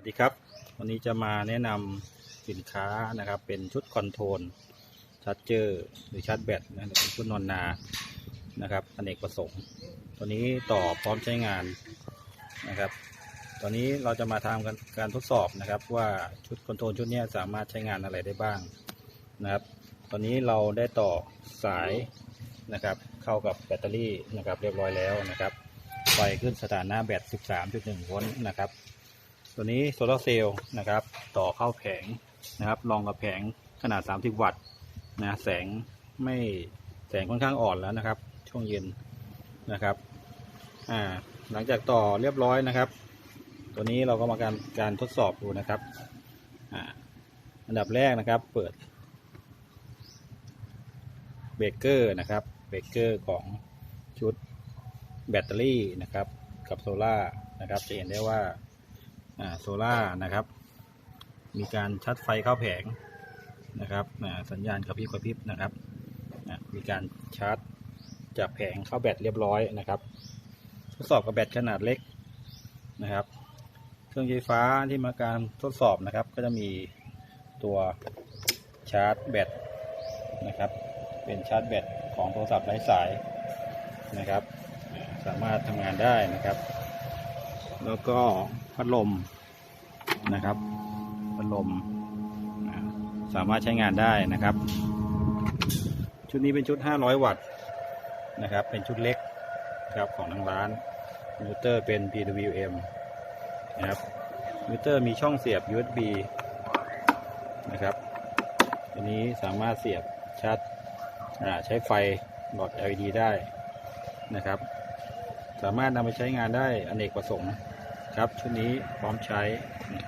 วัสดีครับ วันนี้จะมาแนะนำสินค้านะครับ เป็นชุดคอนโทรลชาร์จเจอร์หรือชาร์จแบตนะเป็นชุดนอนนานะครับอเนกประสงค์ ตัวนี้ต่อพร้อมใช้งานนะครับตอนนี้เราจะมาทำกันการทดสอบนะครับ ว่าชุดคอนโทรลชุดนี้สามารถใช้งานอะไรได้บ้างนะครับ ตอนนี้เราได้ต่อสายนะครับ เข้ากับแบตเตอรี่นะครับ เรียบร้อยแล้วนะครับไฟขึ้นสถานะแบต 13.1 โวลต์นะครับ ตัวนี้โซลาร์เซลล์นะครับ ต่อเข้าแผงนะครับรองกับแผงขนาด 30 วัตต์นะแสงไม่แสงค่อนข้างอ่อนแล้วนะครับ ช่วงเย็นนะครับอ่าหลังจากต่อเรียบร้อยนะครับ ตัวนี้เราก็มาการการทดสอบดูนะครับอ่าอันดับแรกนะครับ เปิดเบรกเกอร์นะครับเบรกเกอร์ของชุดแบตเตอรี่นะครับ กับโซล่านะครับ จะเห็นได้ว่า โซล่านะครับ มีการชัดไฟเข้าแผงนะครับสัญญาณกระพริบกระพริบนะครับ มีการชาร์จจากแผงเข้าแบตเรียบร้อยนะครับทดสอบกับแบตขนาดเล็กนะครับ เครื่องใช้ไฟฟ้าที่มาการทดสอบนะครับ ก็จะมีตัวชาร์จแบตนะครับ เป็นชาร์จแบตของโทรศัพท์ไร้สายนะครับ สามารถทำงานได้นะครับ แล้วก็พัดลมนะครับ พัดลม สามารถใช้งานได้นะครับ ชุดนี้เป็นชุด 500 วัตต์นะครับ เป็นชุดเล็กครับของทางร้านมิเตอร์เป็น PWM นะครับมิเตอร์มีช่องเสียบ USB นะครับ อันนี้สามารถเสียบชาร์จใช้ไฟหลอด LED ได้นะครับ สามารถนำไปใช้งานได้อเนกประสงค์ครับชุดนี้พร้อมใช้นะครับ